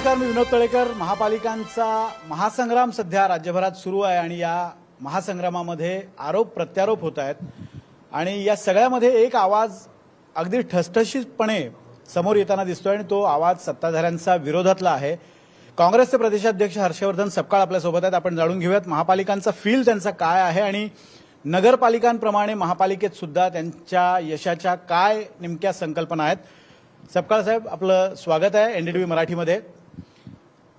नमस्कार मी विनोद तळेकर. महापालिकांचा महासंग्राम सध्या राज्यभरात सुरू आहे आणि या महासंग्रामामध्ये आरोप प्रत्यारोप होत आहेत. आणि या सगळ्यामध्ये एक आवाज अगदी ठसठशीतपणे समोर येताना दिसतोय आणि तो आवाज सत्ताधाऱ्यांचा विरोधातला आहे. काँग्रेसचे प्रदेशाध्यक्ष हर्षवर्धन सपकाळ आपल्यासोबत आहेत. आपण जाणून घेऊयात महापालिकांचा फील त्यांचा काय आहे आणि नगरपालिकांप्रमाणे महापालिकेत सुद्धा त्यांच्या यशाच्या काय नेमक्या संकल्पना आहेत. सपकाळ साहेब आपलं स्वागत आहे एनडीटीव्ही मराठीमध्ये.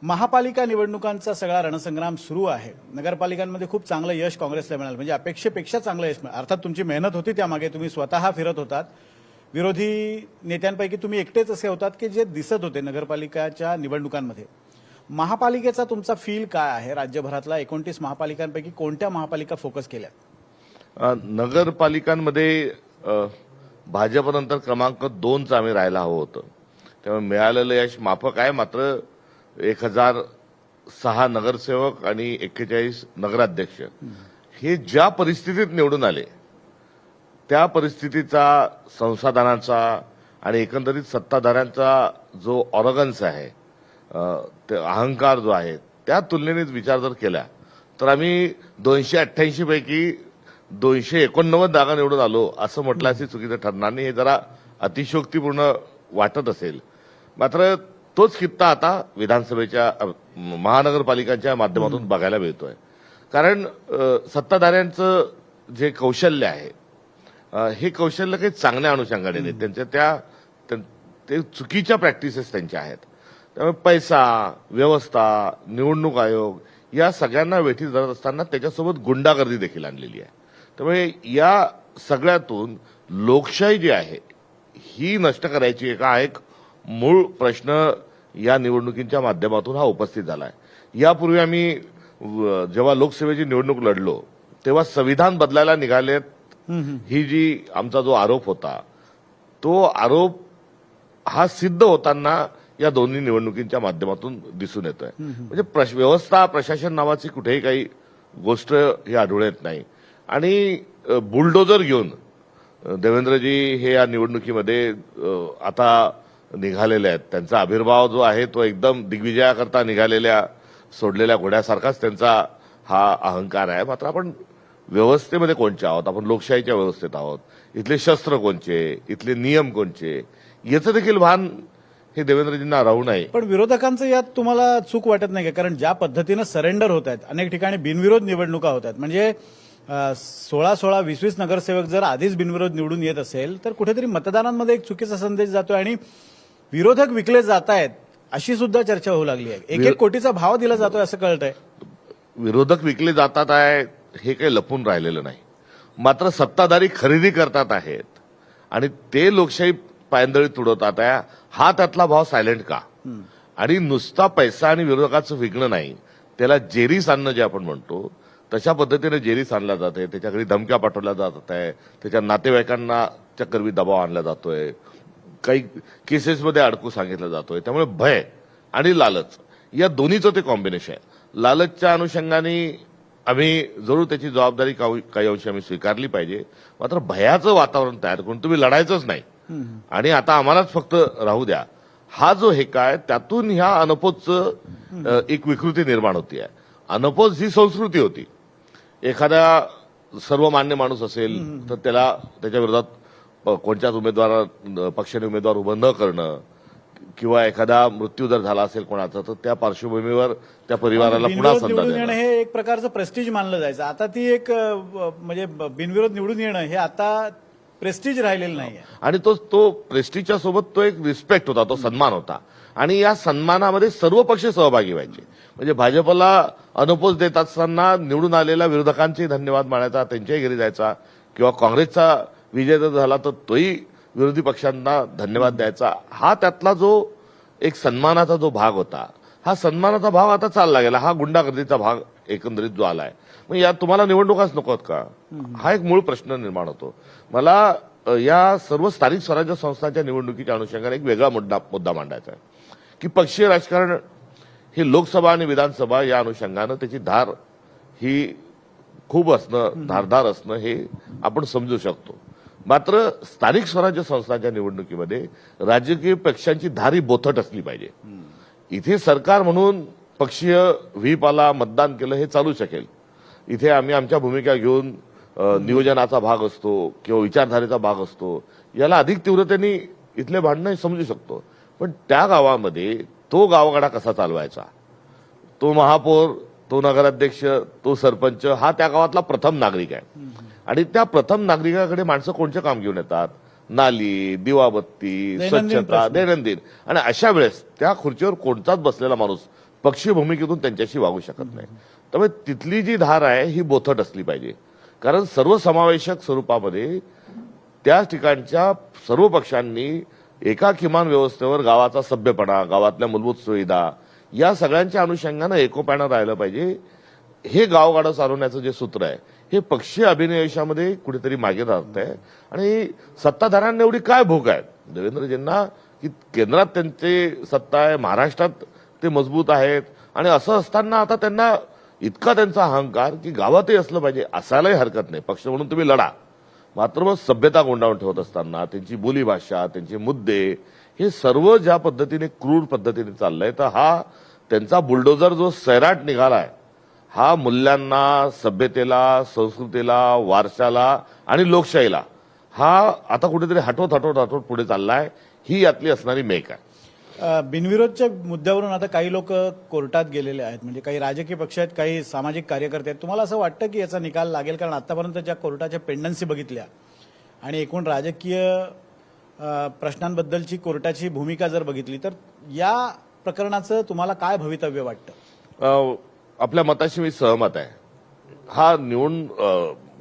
महापालिका निवडणुकांचा सगळा रणसंग्राम सुरू आहे. नगरपालिकांमध्ये खूप चांगलं यश काँग्रेसला मिळालं. म्हणजे अपेक्षेपेक्षा चांगलं यश मिळालं. अर्थात तुमची मेहनत होती त्यामागे. तुम्ही स्वतः फिरत होतात. विरोधी नेत्यांपैकी तुम्ही एकटेच असे होतात की जे दिसत होते नगरपालिकाच्या निवडणुकांमध्ये. महापालिकेचा तुमचा फील काय आहे? राज्यभरातला एकोणतीस महापालिकांपैकी कोणत्या महापालिका फोकस केल्या? नगरपालिकांमध्ये भाजपनंतर क्रमांक दोनचं आम्ही राहायला हवं होतं. त्यामुळे मिळालेलं यश माफक आहे. मात्र एक हजार सहा नगरसेवक आणि एक्केचाळीस नगराध्यक्ष. हे ज्या परिस्थितीत निवडून आले त्या परिस्थितीचा संसाधनाचा आणि एकंदरीत सत्ताधाऱ्यांचा जो ऑरगन्स आहे ते अहंकार जो आहे त्या तुलनेने विचार जर केला तर आम्ही दोनशे अठ्ठ्याऐंशी पैकी दोनशे एकोणनव्वद जागा निवडून आलो असं म्हटलं असे चुकीचं ठरणार नाही. हे जरा अतिशयोक्तीपूर्ण वाटत असेल. मात्र तोच कित्ता आता विधानसभेच्या महानगरपालिकांच्या माध्यमातून बघायला मिळतोय. कारण सत्ताधाऱ्यांचं जे कौशल्य आहे हे कौशल्य काही चांगल्या अनुषंगाने नाही. त्यांच्या त्या त्यां- ते चुकीच्या प्रॅक्टिसेस त्यांच्या आहेत. त्यामुळे पैसा व्यवस्था निवडणूक आयोग या सगळ्यांना वेठीत धरत असताना त्याच्यासोबत गुंडागर्दी देखील आणलेली आहे. त्यामुळे या सगळ्यातून लोकशाही जी आहे ही नष्ट करायची एक एक मूळ प्रश्न या निवडणुकीच्या माध्यमातून हा उपस्थित झाला आहे यापूर्वी आम्ही जेव्हा लोकसेवेची निवडणूक लढलो तेव्हा संविधान बदलायला निघालेत. ही जी आमचा जो आरोप होता तो आरोप हा सिद्ध होताना या दोन्ही निवडणुकींच्या माध्यमातून दिसून येतोय. म्हणजे प्रश- व्यवस्था प्रशासन नावाची कुठेही काही गोष्ट ही आढळून येत नाही. आणि बुलडोजर घेऊन देवेंद्रजी हे या निवडणुकीमध्ये आता निघालेले आहेत. त्यांचा आविर्भाव जो आहे तो एकदम दिग्विजयाकरता निघालेल्या सोडलेल्या घोड्यासारखाच त्यांचा हा अहंकार आहे. मात्र आपण व्यवस्थेमध्ये कोणचे आहोत? आपण लोकशाहीच्या व्यवस्थेत आहोत. इथले शस्त्र कोणचे? इथले नियम कोणचे? याचं देखील भान हे देवेंद्रजींना राहू नये. पण विरोधकांचं यात तुम्हाला चूक वाटत नाही का कारण ज्या पद्धतीनं सरेंडर होत आहेत अनेक ठिकाणी बिनविरोध निवडणुका होत आहेत. म्हणजे सोळा सोळा वीस वीस नगरसेवक जर आधीच बिनविरोध निवडून येत असेल तर कुठेतरी मतदारांमध्ये एक चुकीचा संदेश जातोय आणि विरोधक विकले जात आहेत अशी सुद्धा चर्चा होऊ लागली आहे. एक एक कोटीचा भाव दिला जातोय असं कळतंय. विरोधक विकले जातात आहे हे काही लपून राहिलेलं नाही. मात्र सत्ताधारी खरेदी करतात आहेत. आणि ते लोकशाही पायंदळी तुडवतात आहे हा त्यातला भाव सायलेंट का? आणि नुसता पैसा आणि विरोधकाचं विकणं नाही त्याला जेरीस आणणं जे आपण म्हणतो तशा पद्धतीने जेरीस आणला जाते त्याच्या घरी धमक्या पाठवल्या जात आहे त्याच्या नातेवाईकांना चक्करवी दबाव आणला जातोय काही केसेसमध्ये अडकू सांगितलं जातोय. त्यामुळे भय आणि लालच. या दोन्हीचं ते कॉम्बिनेशन आहे. लालचच्या अनुषंगाने आम्ही जरूर त्याची जबाबदारी काही काही अंशी आम्ही स्वीकारली पाहिजे. मात्र भयाचं वातावरण तयार करून तुम्ही लढायचंच नाही. आणि आता आम्हालाच फक्त राहू द्या. हा जो हे काय त्यातून ह्या अनपोजचं एक विकृती निर्माण होती आहे. अनपोज ही संस्कृती होती. एखादा सर्वमान्य माणूस असेल तर त्याला त्याच्या विरोधात कोणत्याच उमेदवार पक्षाने उमेदवार उभं न करणं किंवा एखादा मृत्यू जर झाला असेल कोणाचा तर त्या पार्श्वभूमीवर त्या परिवाराला पुन्हा निवडून येणं हे एक प्रकारचं प्रेस्टिज मानलं जायचं. आता ती एक म्हणजे बिनविरोध निवडून येणं हे आता प्रेस्टिज राहिलेलं नाहीये. आणि तो तो प्रेस्टिजच्या सोबत तो एक रिस्पेक्ट होता तो सन्मान होता. आणि या सन्मानामध्ये सर्व पक्ष सहभागी व्हायचे. म्हणजे भाजपला अनुपोज देत असताना निवडून आलेल्या विरोधकांचे धन्यवाद मानायचा त्यांच्याही घरी जायचा किंवा काँग्रेसचा विजय जर झाला तर तोही विरोधी पक्षांना धन्यवाद द्यायचा. हा त्यातला जो एक सन्मानाचा जो भाग होता हा सन्मानाचा भाग आता चालला गेला. हा गुंडागर्दीचा भाग एकंदरीत जो आलाय. मग या तुम्हाला निवडणुकाच नको का? हा एक मूळ प्रश्न निर्माण होतो. मला या सर्व स्थानिक स्वराज्य संस्थांच्या निवडणुकीच्या अनुषंगाने एक वेगळा मुद्दा मुद्दा मांडायचा आहे. की पक्षीय राजकारण हे लोकसभा आणि विधानसभा या अनुषंगानं त्याची धार ही खूप असणं धारधार असणं हे आपण समजू शकतो. मात्र स्थानिक स्वराज्य संस्थांच्या निवडणुकीमध्ये राजकीय पक्षांची धारी बोथट असली पाहिजे. इथे सरकार म्हणून पक्षीय व्हीपाला मतदान केलं हे चालू शकेल. इथे आम्ही आमच्या भूमिका घेऊन नियोजनाचा भाग असतो किंवा विचारधारेचा भाग असतो याला अधिक तीव्रतेने इथले भांडणं समजू शकतो. पण त्या गावामध्ये तो गावगाडा कसा चालवायचा? तो महापौर तो नगराध्यक्ष तो सरपंच हा त्या गावातला प्रथम नागरिक आहे. आणि त्या प्रथम नागरिकाकडे माणसं कोणतं काम घेऊन येतात? नाली दिवाबत्ती स्वच्छता. दैनंदिन. आणि अशा वेळेस त्या खुर्चीवर कोणताच बसलेला माणूस पक्षी भूमिकेतून त्यांच्याशी वागू शकत नाही. त्यामुळे तिथली जी धार आहे ही बोथट असली पाहिजे. कारण सर्वसमावेशक स्वरूपामध्ये त्या ठिकाणच्या सर्व पक्षांनी एका किमान व्यवस्थेवर गावाचा सभ्यपणा गावातल्या मूलभूत सुविधा या सगळ्यांच्या अनुषंगानं एकोप्यानं राहिलं पाहिजे. हे गावगाडं चालवण्याचं जे सूत्र आहे हे पक्षी अभिनिवेशामध्ये कुठेतरी मागे राहत आहे आणि सत्ताधाऱ्यांना एवढी काय भूक आहे? देवेंद्रजींना की केंद्रात त्यांची सत्ता आहे महाराष्ट्रात ते मजबूत आहेत. आणि असं असताना आता त्यांना इतका त्यांचा अहंकार की गावातही असलं पाहिजे असायलाही हरकत नाही. पक्ष म्हणून तुम्ही लढा. मात्र मग सभ्यता गोंडावून ठेवत असताना त्यांची बोलीभाषा त्यांचे मुद्दे हे सर्व ज्या पद्धतीने क्रूर पद्धतीने चाललंय तर हा त्यांचा बुलडोजर जो सैराट निघालाय हा मूल्यांना सभ्यतेला संस्कृतीला वारशाला आणि लोकशाहीला हा आता कुठेतरी हटवत हटवत हटवत पुढे चाललाय. ही यातली असणारी मेक आहे. बिनविरोधच्या मुद्द्यावरून आता काही लोक कोर्टात गेलेले आहेत. म्हणजे काही राजकीय पक्ष आहेत काही सामाजिक कार्यकर्ते आहेत. तुम्हाला असं वाटतं की याचा निकाल लागेल? कारण आतापर्यंत ज्या कोर्टाच्या पेंडन्सी बघितल्या आणि एकूण राजकीय प्रश्नांबद्दलची कोर्टाची भूमिका जर बघितली तर या प्रकरणाचं तुम्हाला काय भवितव्य वाटतं? आपल्या मताशी मी सहमत आहे. हा निवडून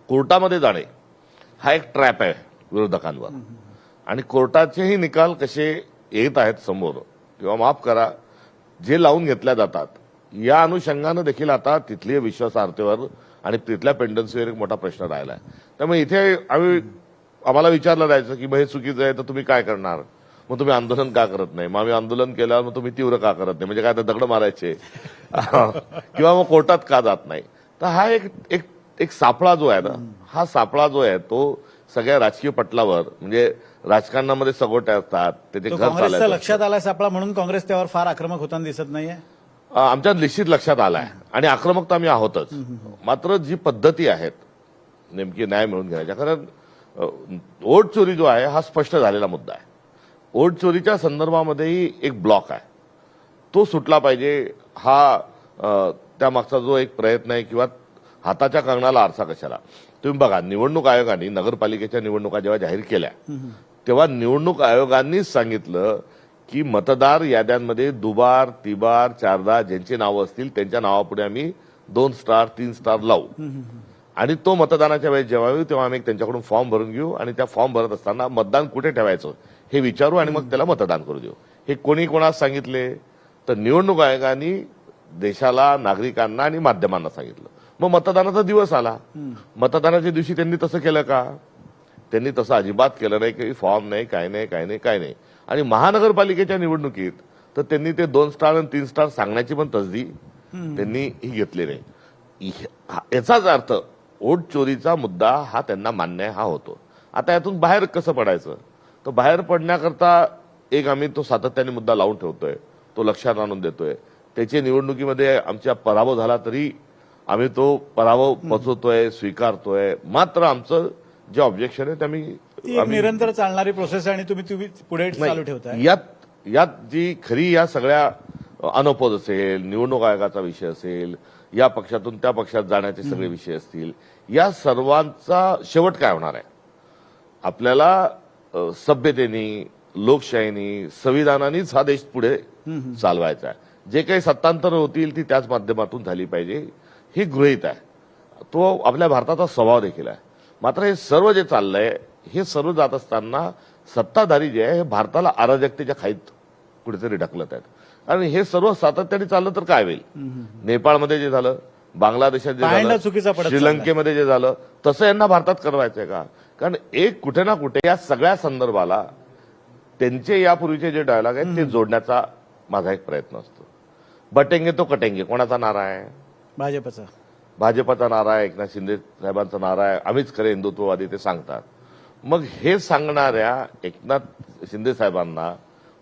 कोर्टामध्ये जाणे हा एक ट्रॅप आहे विरोधकांवर. आणि कोर्टाचेही निकाल कसे येत आहेत समोर किंवा माफ करा जे लावून घेतल्या जातात या अनुषंगानं देखील आता तिथली विश्वासार्हतेवर आणि तिथल्या पेंडन्सीवर एक मोठा प्रश्न राहिला आहे त्यामुळे इथे आम्ही आम्हाला विचारलं जायचं की मग हे चुकीचं आहे तर तुम्ही काय करणार? मग तुम्ही आंदोलन का करत नाही? मग आम्ही आंदोलन केल्यावर मग तुम्ही तीव्र का करत नाही? म्हणजे काय तर दगड मारायचे. किंवा मग कोर्टात का जात नाही? तर हा एक एक एक सापळा जो आहे ना हा सापळा जो आहे तो सगळ्या राजकीय पटलावर म्हणजे राजकारणामध्ये सगोटे असतात त्याचे तो घर लक्षात आलाय सापळा म्हणून काँग्रेस त्यावर फार आक्रमक होताना दिसत नाहीये? आमच्या निश्चित लक्षात आलाय. आणि आक्रमकता आम्ही आहोतच. मात्र जी पद्धती आहेत नेमकी न्याय मिळून घेण्याच्या कारण वोट चोरी जो आहे हा स्पष्ट झालेला मुद्दा आहे. वोट चोरीच्या संदर्भामध्येही एक ब्लॉक आहे. तो सुटला पाहिजे. हा त्यामागचा जो एक प्रयत्न आहे किंवा हाताच्या कंगणाला आरसा कशाला? तुम्ही बघा निवडणूक आयोगाने नगरपालिकेच्या निवडणुका जेव्हा जाहीर केल्या तेव्हा निवडणूक आयोगांनीच सांगितलं की मतदार याद्यांमध्ये दुबार तिबार चारदा ज्यांची नावं असतील त्यांच्या नावापुढे आम्ही दोन स्टार तीन स्टार लावू. आणि तो मतदानाच्या वेळेस जेव्हा येऊ तेव्हा आम्ही त्यांच्याकडून फॉर्म भरून घेऊ आणि त्या फॉर्म भरत असताना मतदान कुठे ठेवायचं? हे विचारू आणि मग त्याला मतदान करू देऊ. हे कोणी कोणास सांगितले? तर निवडणूक आयोगाने देशाला नागरिकांना आणि माध्यमांना सांगितलं. मग मतदानाचा दिवस आला. मतदानाच्या दिवशी त्यांनी तसं केलं का? त्यांनी तसं अजिबात केलं नाही की फॉर्म नाही काय नाही काय नाही काय नाही. आणि महानगरपालिकेच्या निवडणुकीत तर त्यांनी ते दोन स्टार आणि तीन स्टार सांगण्याची पण तसदी त्यांनी ही घेतली नाही. याचाच अर्थ वोट चोरीचा मुद्दा हा त्यांना मान्य हा होतो. आता यातून बाहेर कसं पडायचं? तर बाहेर पडण्याकरता एक आम्ही तो सातत्याने मुद्दा लावून ठेवतोय. तो लक्षात आणून देतोय. त्याच्या निवडणुकीमध्ये आमच्या पराभव झाला तरी आम्ही तो पराभव पचवतोय स्वीकारतोय. मात्र आमचं जे ऑब्जेक्शन आहे ते आम्ही निरंतर चालणारी प्रोसेस आहे आणि तुम्ही तुम्ही पुढे चालू ठेवताय. नाही, यात यात जी खरी या सगळ्या अनोपद असेल निवडणूक आयोगाचा विषय असेल या पक्षातून त्या पक्षात जाण्याचे सगळे विषय असतील या सर्वांचा शेवट काय होणार आहे? आपल्याला सभ्यतेने लोकशाहीनी संविधानानेच हा देश पुढे चालवायचा आहे. जे काही सत्तांतर होतील ती त्याच माध्यमातून झाली पाहिजे. ही गृहित आहे. तो आपल्या भारताचा स्वभाव देखील आहे. मात्र हे सर्व जे चाललंय हे सर्व जात असताना सत्ताधारी जे आहे हे भारताला अराजकतेच्या खाईत कुठेतरी ढकलत आहेत. आणि हे सर्व सातत्याने चाललं तर काय होईल? नेपाळमध्ये जे झालं बांगलादेशात जे चुकीचा श्रीलंकेमध्ये जे झालं तसं यांना भारतात करवायचंय का? कारण एक कुठे ना कुठे या सगळ्या संदर्भाला त्यांचे यापूर्वीचे जे डायलॉग आहेत ते जोडण्याचा माझा एक प्रयत्न असतो. बटेंगे तो कटेंगे. कोणाचा नारा आहे? भाजपचा. भाजपचा नारा आहे एकनाथ शिंदे साहेबांचा नारा आहे आम्हीच खरे हिंदुत्ववादी ते सांगतात. मग हे सांगणाऱ्या एकनाथ शिंदे साहेबांना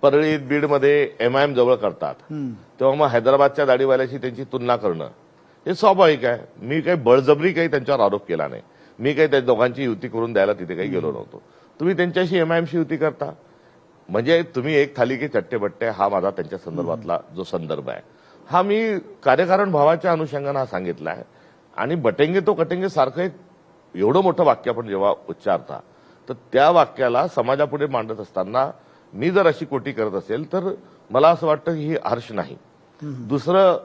परळीत बीडमध्ये एमआयएम जवळ करतात. तेव्हा मग हैदराबादच्या दाढीवाल्याशी त्यांची तुलना करणं. हे स्वाभाविक आहे. मी काही बळजबरी काही त्यांच्यावर आरोप केला नाही. मी काही त्या दोघांची युती करून द्यायला तिथे काही गेलो नव्हतो. तुम्ही त्यांच्याशी एमआयएमशी युती करता. म्हणजे तुम्ही एक थाली की चट्टेबट्टे हा माझा त्यांच्या संदर्भातला जो संदर्भ आहे. हा मी कार्यकारण भावाच्या अनुषंगानं हा सांगितला आहे. आणि बटेंगे तो कटेंगे सारखं एक एवढं मोठं वाक्य आपण जेव्हा उच्चारता तर त्या वाक्याला समाजापुढे मांडत असताना मी जर अशी कोटी करत असेल तर मला असं वाटतं की ही हर्ष नाही. दुसरं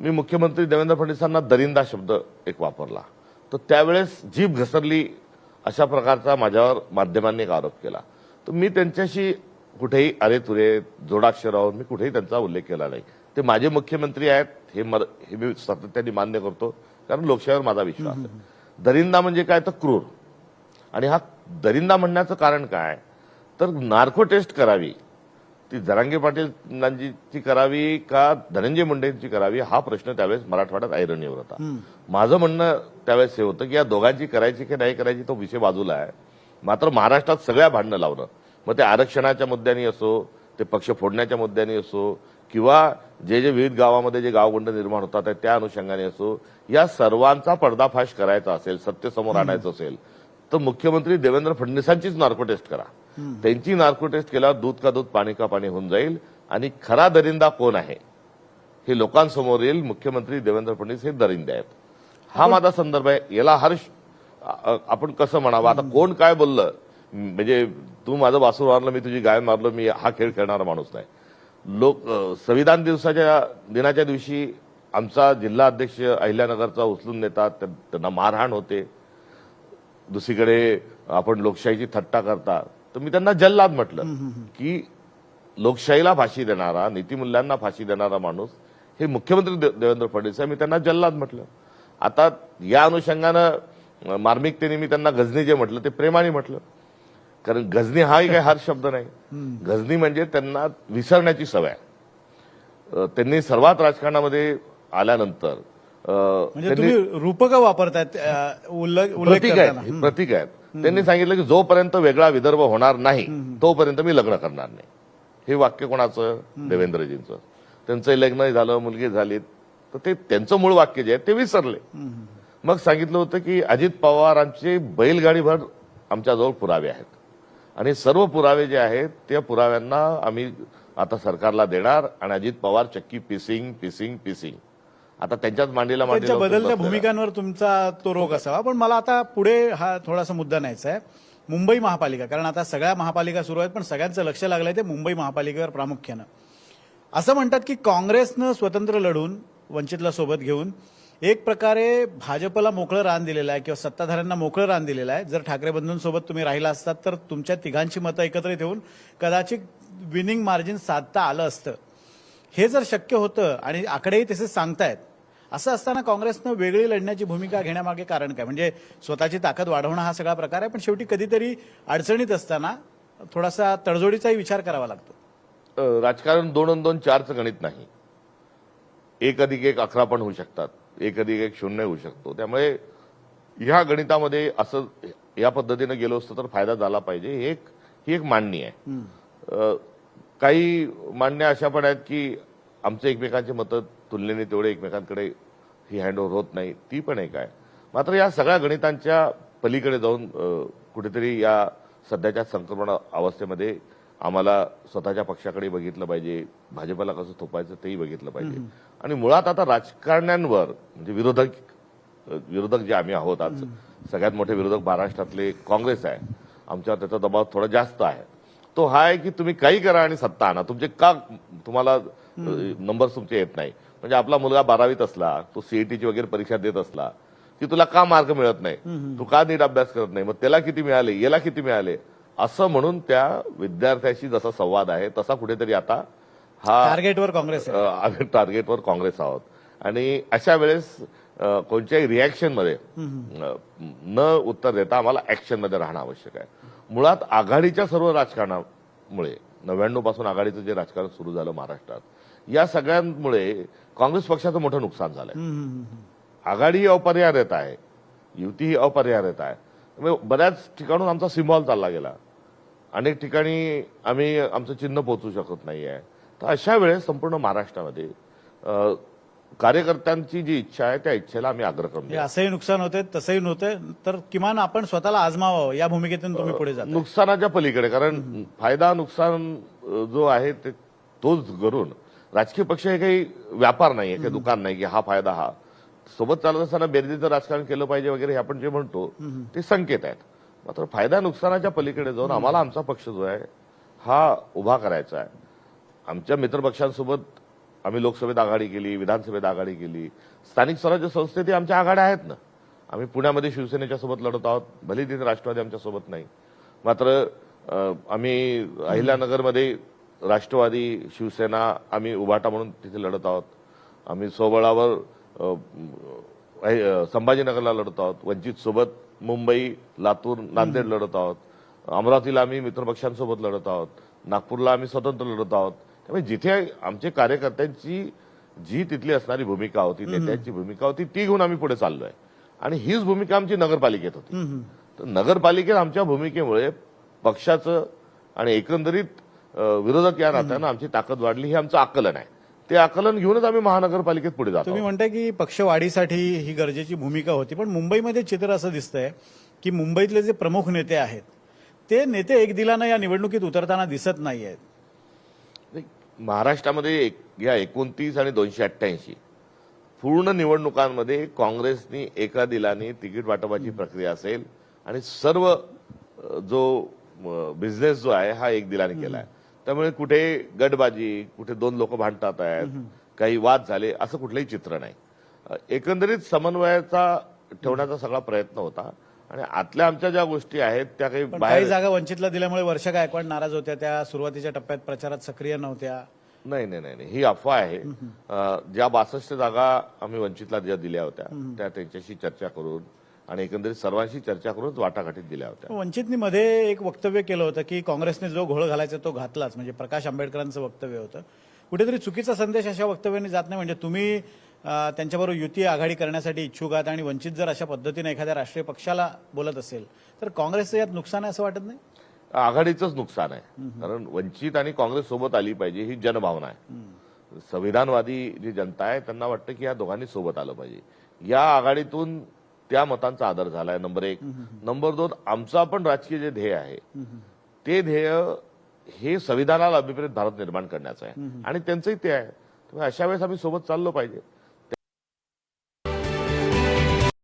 मी मुख्यमंत्री देवेंद्र फडणवीसांना दरिंदा शब्द एक वापरला. तर त्यावेळेस जीभ घसरली अशा प्रकारचा माझ्यावर माध्यमांनी एक आरोप केला. तर मी त्यांच्याशी कुठेही अरे तुरे जोडाक्षरावर मी कुठेही त्यांचा उल्लेख केला नाही. ते माझे मुख्यमंत्री आहेत हे मर हे मी सातत्याने मान्य करतो कारण लोकशाहीवर माझा विश्वास आहे. दरिंदा म्हणजे काय? तर क्रूर. आणि हा दरिंदा म्हणण्याचं कारण काय? तर नार्को टेस्ट करावी. ती जरांगे पाटील करावी का धनंजय मुंडेंची करावी हा प्रश्न त्यावेळेस मराठवाड्यात ऐरणीवर होता. माझं म्हणणं त्यावेळेस हे होतं की या दोघांची करायची की नाही करायची तो विषय बाजूला आहे. मात्र महाराष्ट्रात सगळ्या भांडणं लावणं मग ते आरक्षणाच्या मुद्द्याने असो ते पक्ष फोडण्याच्या मुद्द्याने असो किंवा जे जे विविध गावामध्ये जे गावगुंड निर्माण होतात त्या अनुषंगाने असो या सर्वांचा पर्दाफाश करायचा असेल सत्य समोर आणायचं असेल तर मुख्यमंत्री देवेंद्र फडणवीसांचीच नार्को टेस्ट करा. त्यांची नार्को टेस्ट केल्यावर दूध का दूध पाणी का पाणी होऊन जाईल. आणि खरा दरिंदा कोण आहे? हे लोकांसमोर येईल. मुख्यमंत्री देवेंद्र फडणवीस हे दरिंदे आहेत. हा माझा संदर्भ आहे. याला हर्ष आपण कसं म्हणावं? आता कोण काय बोललं? म्हणजे तू माझं वासूर मारलं मी तुझी गाय मारलं मी हा खेळ खेळणारा माणूस नाही. लोक संविधान दिवसाच्या दिनाच्या दिवशी आमचा जिल्हा अध्यक्ष अहिल्यानगरचा उचलून नेतात. त्या- त्यांना मारहाण होते. दुसरीकडे आपण लोकशाहीची थट्टा करता तर मी त्यांना जल्लाद म्हटलं की लोकशाहीला फाशी देणारा नीतिमूल्यांना फाशी देणारा माणूस हे मुख्यमंत्री देवेंद्र फडणवीस आहे मी त्यांना जल्लाद म्हटलं. आता या अनुषंगानं मार्मिकतेने मी त्यांना गजनी जे म्हटलं ते प्रेमाने म्हटलं. कारण गजनी हाही काही हार शब्द नाही. गजनी म्हणजे त्यांना विसरण्याची सवय. त्यांनी सर्वात राजकारणामध्ये आल्यानंतर म्हणजे तुम्ही रूपक वापरतायत अ, उल्लेख उल्लेख प्रतीक आहेत प्रतीक आहेत. त्यांनी सांगितलं की जोपर्यंत वेगळा विदर्भ होणार नाही तोपर्यंत मी लग्न करणार नाही. हे वाक्य कोणाचं? देवेंद्रजींचं. त्यांचं लग्न झालं मुलगी झाली तर ते त्यांचं मूळ वाक्य जे आहे ते विसरले. मग सांगितलं होतं की अजित पवारांचे बैलगाडीभर आमच्याजवळ पुरावे आहेत. आणि सर्व पुरावे जे आहेत त्या पुराव्यांना आम्ही आता सरकारला देणार आणि अजित पवार चक्की पिसिंग पिसिंग पिसिंग. आता त्यांच्याच मांडीला मांडी त्यांच्या लावून बदलत्या. भूमिकांवर तुमचा तो रोग असावा. पण मला आता पुढे हा थोडासा मुद्दा न्यायचा आहे. मुंबई महापालिका कारण आता सगळ्या महापालिका सुरू आहेत पण सगळ्यांचं लक्ष लागलंय ते मुंबई महापालिकेवर प्रामुख्यानं. असं म्हणतात की काँग्रेसनं स्वतंत्र लढून वंचितला सोबत घेऊन एक प्रकारे भाजपला मोकळं रान दिलेलं आहे किंवा सत्ताधाऱ्यांना मोकळं रान दिलेलं आहे. जर ठाकरे बंधूंसोबत तुम्ही राहिला असतात तर तुमच्या तिघांची मतं एकत्रित येऊन कदाचित विनिंग मार्जिन साधता आलं असतं. हे जर शक्य होतं आणि आकडेही तसेच सांगतायत असं असताना काँग्रेसनं वेगळी लढण्याची भूमिका घेण्यामागे कारण काय? म्हणजे स्वतःची ताकद वाढवणं हा सगळा प्रकार आहे पण शेवटी कधीतरी अडचणीत असताना थोडासा तडजोडीचाही विचार करावा लागतो. राजकारण दोन आणि दोन चारचं गणित नाही. एक अधिक एक अकरा पण होऊ शकतात एक अधिक एक शून्य होऊ शकतो. त्यामुळे ह्या गणितामध्ये असं या पद्धतीनं गेलो असतो तर फायदा झाला पाहिजे. ही एक ही एक मांडणी आहे. काही मांडण्या अशा पण आहेत की आमचे एकमेकांचे मतं तुलनेने तेवढे एकमेकांकडे ही हँडओव्हर होत नाही. ती पण एक आहे. मात्र या सगळ्या गणितांच्या पलीकडे जाऊन कुठेतरी या सध्याच्या संक्रमण अवस्थेमध्ये आम्हाला स्वतःच्या पक्षाकडे बघितलं पाहिजे भाजपला कसं थोपायचं तेही बघितलं पाहिजे. आणि मुळात आता राजकारण्यांवर म्हणजे विरोधक विरोधक जे आम्ही आहोत आज सगळ्यात मोठे विरोधक महाराष्ट्रातले काँग्रेस आहे. आमच्यावर त्याचा दबाव थोडा जास्त आहे. तो हा आहे की तुम्ही काही करा आणि सत्ता आणा. तुमचे का तुम्हाला नंबर तुमचे येत नाही. म्हणजे आपला मुलगा बारावीत असला तो सीईटीची वगैरे परीक्षा देत असला की तुला का मार्क मिळत नाही? तू का नीट अभ्यास करत नाही? मग त्याला किती मिळाले? याला किती मिळाले? असं म्हणून त्या विद्यार्थ्याशी जसा संवाद आहे तसा कुठेतरी आता हा टार्गेटवर काँग्रेस टार्गेटवर काँग्रेस आहोत. आणि अशा वेळेस कोणत्याही रिॲक्शनमध्ये अ, न उत्तर देता आम्हाला ऍक्शनमध्ये राहणं आवश्यक आहे. मुळात आघाडीच्या सर्व राजकारणामुळे नव्याण्णवपासून आघाडीचं जे राजकारण सुरू झालं महाराष्ट्रात या सगळ्यांमुळे काँग्रेस पक्षाचं मोठं नुकसान झालंय. आघाडी ही अपरिहार्यत आहे युती ही अपरिहार्यत आहे. त्यामुळे बऱ्याच ठिकाणून आमचा सिम्बॉल चालला गेला. अनेक ठिकाणी आम्ही आमचं चिन्ह पोहोचू शकत नाही आहे तर अशा वेळेस संपूर्ण महाराष्ट्रामध्ये कार्यकर्त्यांची जी इच्छा आहे त्या इच्छेला आम्ही अग्रक्रम हे देऊ. असंही नुकसान होते तसंही नव्हते तर किमान आपण स्वतःला आजमावावं या भूमिकेतून तुम्ही पुढे जाता नुकसानाच्या पलीकडे कारण फायदा नुकसान जो आहे ते तोच करून राजकीय पक्ष हे काही व्यापार नाही काही दुकान नाही की हा फायदा हा. सोबत चालत असताना बेरजेचं राजकारण केलं पाहिजे वगैरे हे आपण जे म्हणतो ते संकेत आहेत. मात्र फायदा नुकसानाच्या पलीकडे जाऊन आम्हाला आमचा पक्ष जो आहे हा उभा करायचा आहे. आमच्या मित्रपक्षांसोबत आम्ही लोकसभेत आघाडी केली विधानसभेत आघाडी केली. स्थानिक स्वराज्य संस्थेत आमच्या आघाड्या आहेत ना. आम्ही पुण्यामध्ये शिवसेनेच्या सोबत लढत आहोत भले तिथे राष्ट्रवादी आमच्यासोबत नाही. मात्र आम्ही अहिल्यानगरमध्ये राष्ट्रवादी शिवसेना आम्ही उभाटा म्हणून तिथे लढत आहोत. आम्ही सोबळावर संभाजीनगरला लढत आहोत. वंचित सोबत मुंबई लातूर नांदेड लढत आहोत. अमरावतीला आम्ही मित्रपक्षांसोबत लढत आहोत. नागपूरला आम्ही स्वतंत्र लढत आहोत. त्यामुळे जिथे आमच्या कार्यकर्त्यांची जी तिथली असणारी भूमिका होती नेत्यांची भूमिका होती ती घेऊन आम्ही पुढे चाललोय. आणि हीच भूमिका आमची नगरपालिकेत होती. तर नगरपालिकेत आमच्या भूमिकेमुळे पक्षाचं आणि एकंदरीत विरोधक या नात्यानं आमची ताकद वाढली हे आमचं आकलन आहे. ते आकलन घेऊनच आम्ही महानगरपालिकेत पुढे जातो. तुम्ही म्हणताय की पक्षवाढीसाठी ही गरजेची भूमिका होती पण मुंबईमध्ये चित्र असं दिसतंय की मुंबईतले जे प्रमुख नेते आहेत ते नेते एक दिलानं या निवडणुकीत उतरताना दिसत नाही आहेत महाराष्ट्रामध्ये एक- या एकोणतीस आणि दोनशे अठ्ठ्याऐंशी पूर्ण निवडणुकांमध्ये काँग्रेसनी एका दिलाने तिकीट वाटपाची प्रक्रिया असेल आणि सर्व जो बिझनेस जो आहे हा एक दिलाने केला आहे त्यामुळे कुठे गटबाजी कुठे दोन लोक भांडतात आहेत काही वाद झाले असं कुठलंही चित्र नाही. एकंदरीत समन्वयाचा ठेवण्याचा सगळा प्रयत्न होता. आणि आतल्या आमच्या ज्या गोष्टी आहेत त्या काही बाहेर जागा वंचितला दिल्यामुळे वर्ष गायकवाड नाराज होत्या. त्या सुरुवातीच्या टप्प्यात प्रचारात सक्रिय नव्हत्या. नाही नाही नाही नाही. ही अफवा आहे. ज्या बासष्ट जागा आम्ही वंचितला ज्या दिल्या होत्या त्या त्यांच्याशी चर्चा करून आणि एकंदरीत सर्वांशी चर्चा करूनच वाटाघाटीत दिल्या होत्या. वंचितनी मध्ये एक वक्तव्य केलं होतं की काँग्रेसने जो घोळ घालायचा तो घातलाच म्हणजे प्रकाश आंबेडकरांचं वक्तव्य होतं. कुठेतरी चुकीचा संदेश अशा वक्तव्याने जात नाही म्हणजे तुम्ही त्यांच्याबरोबर युती आघाडी करण्यासाठी इच्छुक आहात आणि वंचित जर अशा पद्धतीने एखाद्या राष्ट्रीय पक्षाला बोलत असेल तर काँग्रेसचं यात नुकसान आहे असं वाटत नाही? आघाडीचंच नुकसान आहे. कारण वंचित आणि काँग्रेस सोबत आली पाहिजे ही जनभावना आहे. संविधानवादी जी जनता आहे त्यांना वाटतं की या दोघांनी सोबत आलं पाहिजे. या आघाडीतून त्या मतांचा आदर झालाय नंबर एक. नंबर दोन आमचं पण राजकीय जे ध्येय आहे ते ध्येय हे संविधानाला अभिप्रेत भारत निर्माण करण्याचं आहे. आणि त्यांचंही ते आहे. अशा वेळेस आम्ही सोबत चाललो पाहिजे.